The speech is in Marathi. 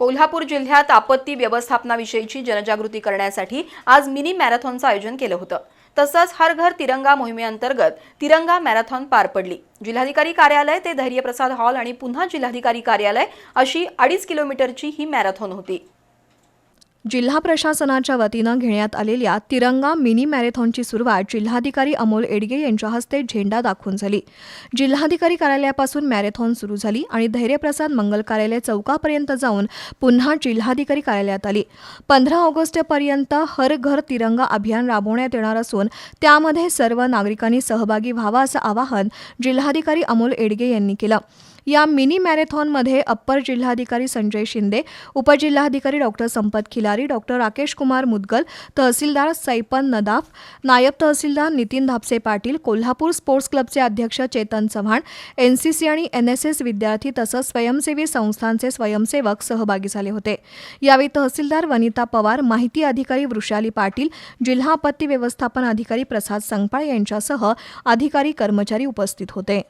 कोल्हापूर जिल्ह्यात आपत्ती व्यवस्थापनाविषयीची जनजागृती करण्यासाठी आज मिनी मॅरेथॉनचं आयोजन केलं होतं. तसंच हर घर तिरंगा मोहिमेअंतर्गत तिरंगा मॅरेथॉन पार पडली. जिल्हाधिकारी कार्यालय ते धैर्यप्रसाद हॉल आणि पुन्हा जिल्हाधिकारी कार्यालय अशी अडीच किलोमीटरची ही मॅरेथॉन होती. जिल्हा प्रशासनाच्या वतीनं घेण्यात आलेल्या तिरंगा मिनी मॅरेथॉनची सुरुवात जिल्हाधिकारी अमोल एडगे यांच्या हस्ते झेंडा दाखवून झाली. जिल्हाधिकारी कार्यालयापासून मॅरेथॉन सुरू झाली आणि धैर्यप्रसाद मंगल कार्यालय चौकापर्यंत जाऊन पुन्हा जिल्हाधिकारी कार्यालयात आली. पंधरा ऑगस्टपर्यंत हर घर तिरंगा अभियान राबवण्यात येणार असून त्यामध्ये सर्व नागरिकांनी सहभागी व्हावा असं आवाहन जिल्हाधिकारी अमोल एडगे यांनी केलं. या मिनी मॅरेथॉनमध्ये अप्पर जिल्हाधिकारी संजय शिंदे उपजिल्हाधिकारी डॉक्टर संपत खिलारी डॉक्टर राकेश कुमार मुदगल तहसीलदार सैपन नदाफ नायब तहसीलदार नितीन धापसे पाटील कोल्हापूर स्पोर्ट्स क्लबचे अध्यक्ष चेतन चव्हाण एनसीसी आणि एनएसएस विद्यार्थी तसंच स्वयंसेवी संस्थांचे स्वयंसेवक सहभागी झाले होते. यावेळी तहसीलदार वनिता पवार माहिती अधिकारी वृषाली पाटील जिल्हा आपत्ती व्यवस्थापन अधिकारी प्रसाद संगपाळ यांच्यासह अधिकारी कर्मचारी उपस्थित होते.